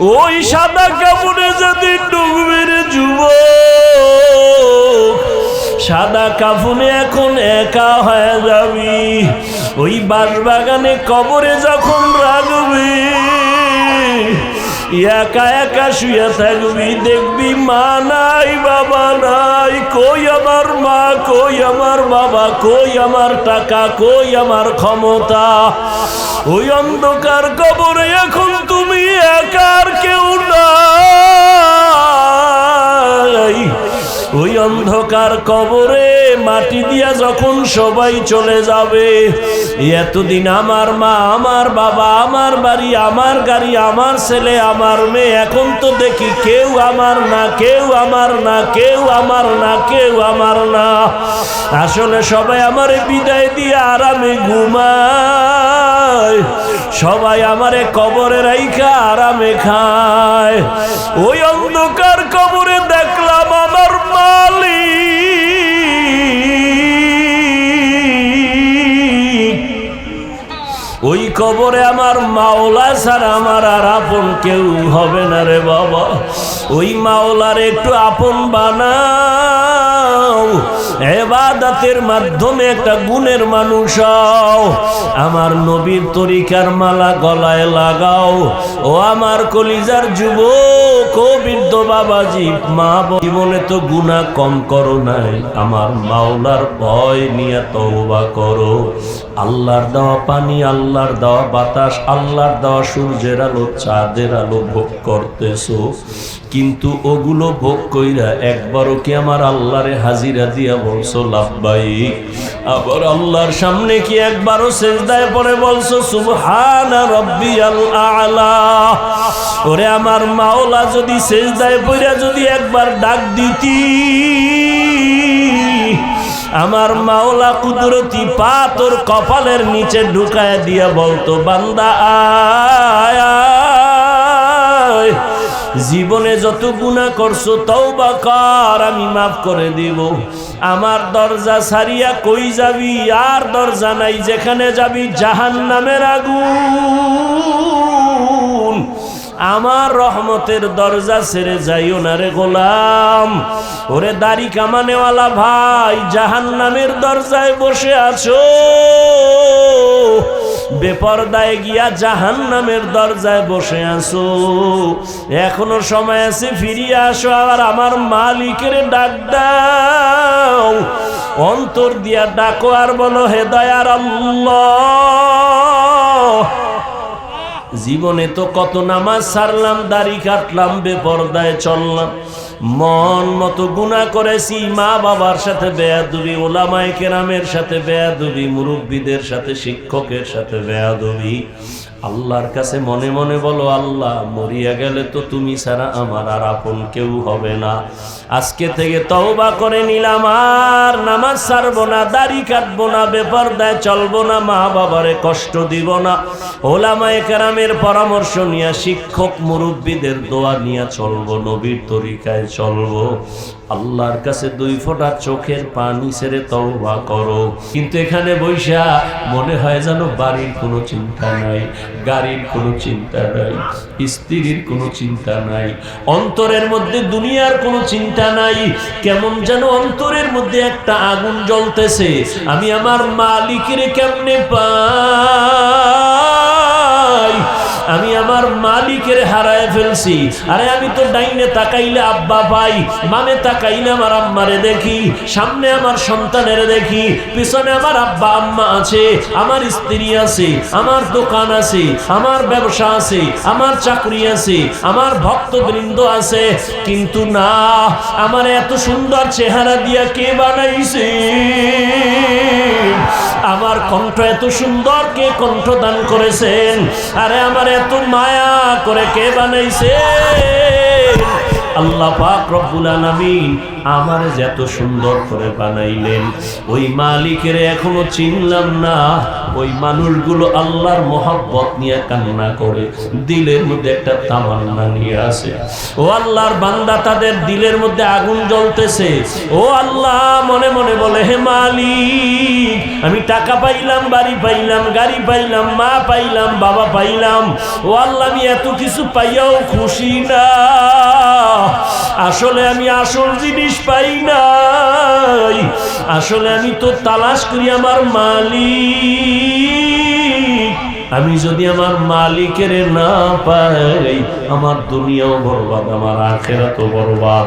ওই সাদা কাপড়ে যদি ডুবের যুব সাদা কাফুনে এখন একা হয়ে যাবি। ওই বাগানে কবরে যখন রাখবি, একা একা শুয়ে থাকবি, দেখবি মা নাই, বাবা নাই কই আমার মা, কই আমার বাবা, কই আমার টাকা, কই আমার ক্ষমতা? ওই অন্ধকার কবরে এখন তুমি একার কেউ নাই ওই অন্ধকার কবরে মাটি দিয়া যখন সবাই চলে যাবে, এতদিন আমার মা, আমার বাবা, আমার বাড়ি, আমার গাড়ি, আমার ছেলে, আমার মেয়ে, এখন তো দেখি কেউ আমার না, কেউ আমার না, কেউ আমার না, কেউ আমার না। আসলে সবাই আমার বিদায় দিয়ে আরামে ঘুমায়, সবাই আমারে কবরে রাইখা আরামে খায়। ওই কবরে আমার মাওলা ছাড়া আমার আর আপন কেউ হবে না রে বাবা। ওই মাওলার একটু আপন বানাও। এবাদাতের মাধ্যমে একটা গুণের মানুষ। আমার নবীর তরিকার মালা গলায় লাগাও। ও আমার কলিজার যুবক, ও বাবাজি, মা জীবনে তো গুণা কম করো নাই। আমার মাওলার ভয় নিয়ে তওবা করো। আল্লাহর দেওয়া পানি, আল্লাহর দেওয়া বাতাস, আল্লাহর দেওয়া সূর্যের আলো, চাঁদের আলো ভোগ করতেছো। কিন্তু ওগুলো ভোগ কইরা একবারও কি আমার আল্লাহরে হাজিরা দিয়া বলছো, লাভবাই? আবার আল্লাহর সামনে কি একবারও সেজদায় পরে বলছো, সুবহানা রব্বিয়াল আলা? ওরে আমার মাওলা, যদি সেজদায় পড়া যদি একবার ডাক দিতি। আমার মাওলা কুদরতি পা তোর কপালের নিচে ঢুকায় দিয়া বলতো, বান্দা, আয়। জীবনে যত গুণা করছ, তওবা কর, আমি মাফ করে দিব। আমার দরজা সারিয়া কই যাবি? আর দরজা নাই যেখানে যাবি? জাহান নামের আগুন। আমার রহমতের দরজা ছেড়ে যাইও না রে গোলাম। ওরে দাড়ি কামানেওয়ালা ভাই জাহান নামের দরজায় বসে আছো। বেপরদায় গিয়া জাহান নামের দরজায় বসে আছো। এখনও সময় আছে, ফিরিয়ে আসো, আবার আমার মালিকের ডাক দাও। অন্তর দিয়া ডাকো আর বলো, হে দয়ার আল্লাহ। জীবনে তো কত নামাজ সারলাম, দাড়ি কাটলাম, বেপরদায় চললাম। মন মতো গুণা করেছি, মা বাবার সাথে বেয়াদুবি, ওলামায় কেরামের সাথে বেয়াদুবি, মুরব্বীদের সাথে, শিক্ষকের সাথে বেয়াদুবি। আল্লাহর কাছে মনে মনে বলো, আল্লাহ, মরিয়া গেলে তো তুমি ছাড়া আমার আর আপন কেউ হবে না। আজকে থেকে তওবা করে নিলাম, আর নামাজ ছাড়বো না, দাড়ি কাটবো না বেপার দেয় চলবো না, মা বাবারে কষ্ট দিব না। ওলামায়ে কেরামের পরামর্শ নিয়ে শিক্ষক মুরব্বীদের দোয়া নিয়ে চলবো, নবীর তরিকায় চলবো। আল্লাহর কাছে দুই ফোঁটা চোখের পানি ছেড়ে তওবা করো। কিন্তু এখানে বৈশা, মনে হয় যেন বাড়ির কোনো চিন্তা নাই, গাড়ির কোনো চিন্তা নাই, স্ত্রীর কোনো চিন্তা নাই, অন্তরের মধ্যে দুনিয়ার কোনো চিন্তা নাই কেমন যেন অন্তরের মধ্যে একটা আগুন জ্বলতেছে। আমি আমার মালিকের কেমনে পাই আমি আমার মালিকের হারায় ফেলছি। আরে আমি তো ডাইনে তাকাইলে আব্বা পাই মামে তাকাইলে আমার আম্মারে দেখি, সামনে আমার সন্তানের দেখি, পিছনে আমার আব্বা আম্মা আছে, আমার স্ত্রী আছে, আমার দোকান আছে, আমার ব্যবসা আছে, আমার চাকরি আছে, আমার ভক্তবৃন্দ আছে। কিন্তু না, আমার এত সুন্দর চেহারা দিয়া কে বানাইছে? আমার কণ্ঠ এত সুন্দর, কে কণ্ঠ দান করেছেন? আরে আমার এত মায়া করে কে বানাইছে আল্লাহ পাক রব্বুল আলামিন আমার যত সুন্দর করে বানাইলেন, ওই মালিকের এখনও চিনলাম না। ওই মানুষগুলো আল্লাহর মোহাব্বত নিয়ে কান্না করে, দিলের মধ্যে একটা তামান্না নিয়ে আসে। ও আল্লাহর বান্দা, তাদের দিলের মধ্যে আগুন জ্বলতেছে। ও আল্লাহ, মনে মনে বলে, হে মালিক, আমি টাকা পাইলাম, বাড়ি পাইলাম, গাড়ি পাইলাম, মা পাইলাম, বাবা পাইলাম। ও আল্লাহ, আমি এত কিছু পাইয়াও খুশি না। আসলে আমি আসল জিনিস পাই নাই। আসলে আমি তো তালাশ করি আমার মালিক। আমি যদি আমার মালিকের না পাই, আমার দুনিয়াও বরবাদ, আমার আখেরাতও বরবাদ।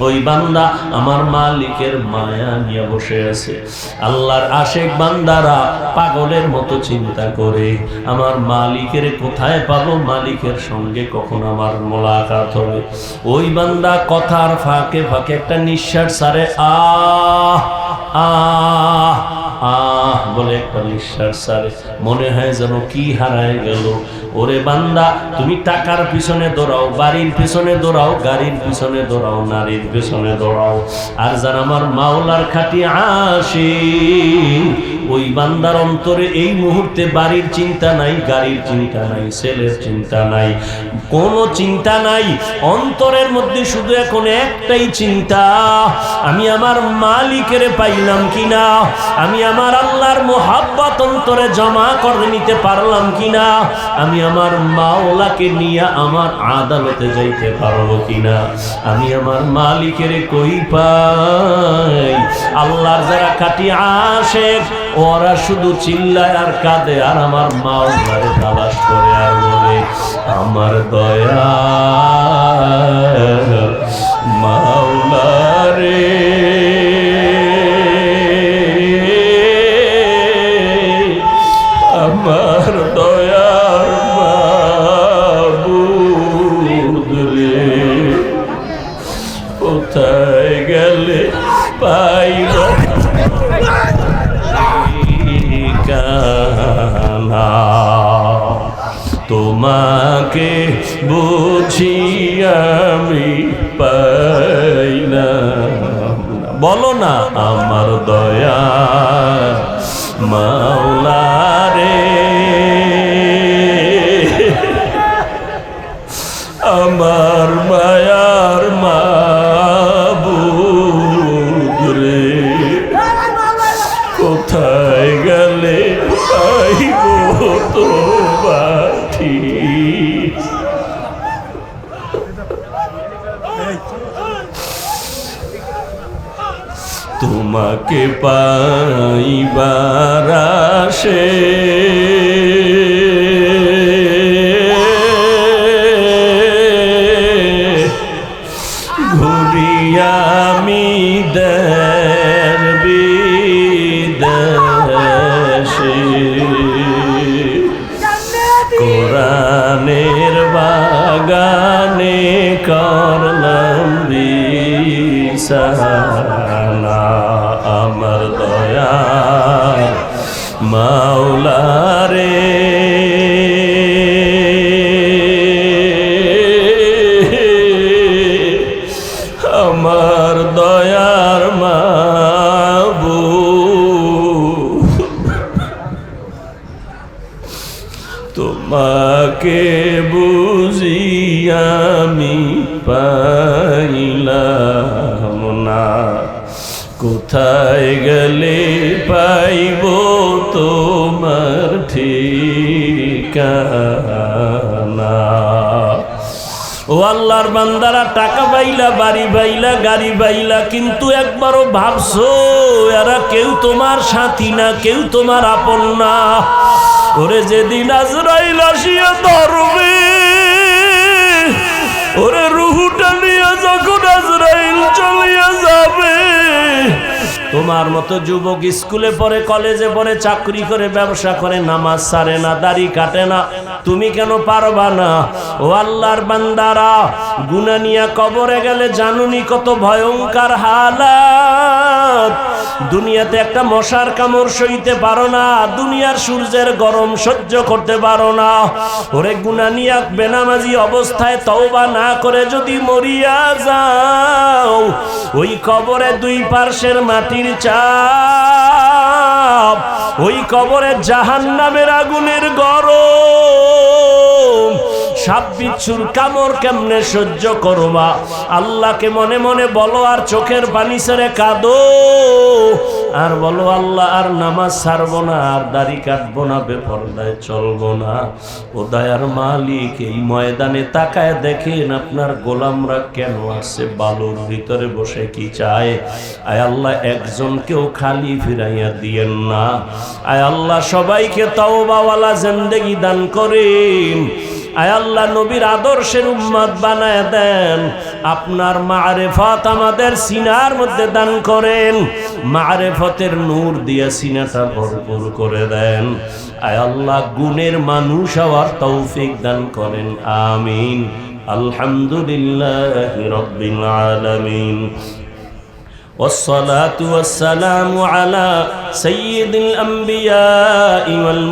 ওই বান্দা আমার মালিকের মায়া নিয়ে বসে আছে। আল্লাহর আশেক বান্দারা পাগলের মতো চিন্তা করে, আমার মালিকের কোথায় পাবো? মালিকের সঙ্গে কখন আমার মোলাকাত হবে? ওই বান্দা কথার ফাঁকে ফাঁকে একটা নিঃশ্বাস সারে আহ আহ আহ, বলে একটা নিঃশ্বাস মনে হয় যেন কি হারায় গেল। ওরে বান্দা, তুমি টাকার পিছনে দৌড়াও, বাড়ির পিছনে দৌড়াও, গাড়ির পিছনে দৌড়াও, নারীর পিছনে দৌড়াও। আর যারা আমার মাওলার খাটি আসে ওই বান্দার অন্তরে এই মুহূর্তে বাড়ির চিন্তা নাই, গাড়ির চিন্তা নাই, ছেলের চিন্তা নাই। কোনো চিন্তা নাই, অন্তরের মধ্যে শুধু এখন একটাই চিন্তা, আমি আমার মালিকের পাইলাম কিনা? আমি আমার আল্লাহর মোহাব্বত অন্তরে জমা করে নিতে পারলাম কিনা? আমি আমার মাওলাকে নিয়ে আমার আদালতে যাইতে পারব কিনা? আমি আমার মালিকের কই পাই? আল্লাহর যারা কাটি আসে ওরা শুধু চিল্লায় আর কাঁদে, আর আমার মাওলারে তালাশ করে আর বলে, আমার দয়া মাওলারে তোমাকে বুঝি আমি পাই না। বলো না আমার দয়া মাওলারে। আমার তোমাকে পাইবার আসে। ঘুরিয়ামি দের বিদেশে। কোরআনের বাগানে করলাম বিছানা মাওলারে। আমার দয়ার মাবু তোমাকে বুঝি আমি পাইলাম। না কোথায় গেলে পাইব তোমার ঠিকানা? ও আল্লাহর বান্দারা, টাকা বাইলা বাড়ি বাইলা গাড়ি বাইলা কিন্তু একবারও ভাবছ, এরা কেউ তোমার সাথী না, কেউ তোমার আপন না? ওরে যেদিন আজরাইল আসিয়া ধরবে তোমার মতো যুবক স্কুলে পড়ে, কলেজে পড়ে, চাকরি করে, ব্যবসা করে, নামাজ সারে না, দাড়ি কাটে না। তুমি কেন পারবা না? ও আল্লাহর বান্দারা গুনা নিয়া কবরে গেলে জানুনি কত ভয়ঙ্কর হালাত। দুনিয়াতে একটা মশার কামড় সইতে পারো না, দুনিয়ার সূর্যের গরম সহ্য করতে পারো না। ওরে গুনা নিয়া বেনামাজি অবস্থায় তওবা না করে যদি মরিয়া যাও, ওই কবরে দুই পার্শ্বের মাটির চাপ, ওই কবরে জাহান নামের আগুনের গরম সাপ বিচ্ছুর কামড় কেমনে সহ্য করবা? আল্লাহকে মনে মনে বলো, আর চোখের পানি ছেড়ে কাঁদো। আর বলো, আল্লাহ, আর নামাজ ছাড়বো না, আর দাড়ি কাটবো না, বেপরদায় চলবো না। ও দয়ার মালিক, এই ময়দানে তাকায় দেখেন আপনার গোলামরা কেন আছে? বালুর ভিতরে বসে কি চায়? আয় আল্লাহ, একজনকেও খালি ফিরাইয়া দিয়েন না। আয় আল্লাহ, সবাইকে তওবাওয়ালা জিন্দেগি দান করেন। আয় আল্লাহ নবীর আদর্শের উম্মত বানায় দেন আপনার মারেফত আমাদের সিনার মধ্যে দান করেন মারেফতের নূর দিয়ে সিনাটা ভরপুর করে দেন আয় আল্লাহ গুণের মানুষ হওয়ার তৌফিক দান করেন আমিন আলহামদুলিল্লাহ রব্বিল আলামিন والصلاة والسلام على سيد الأنبياء والمرسلين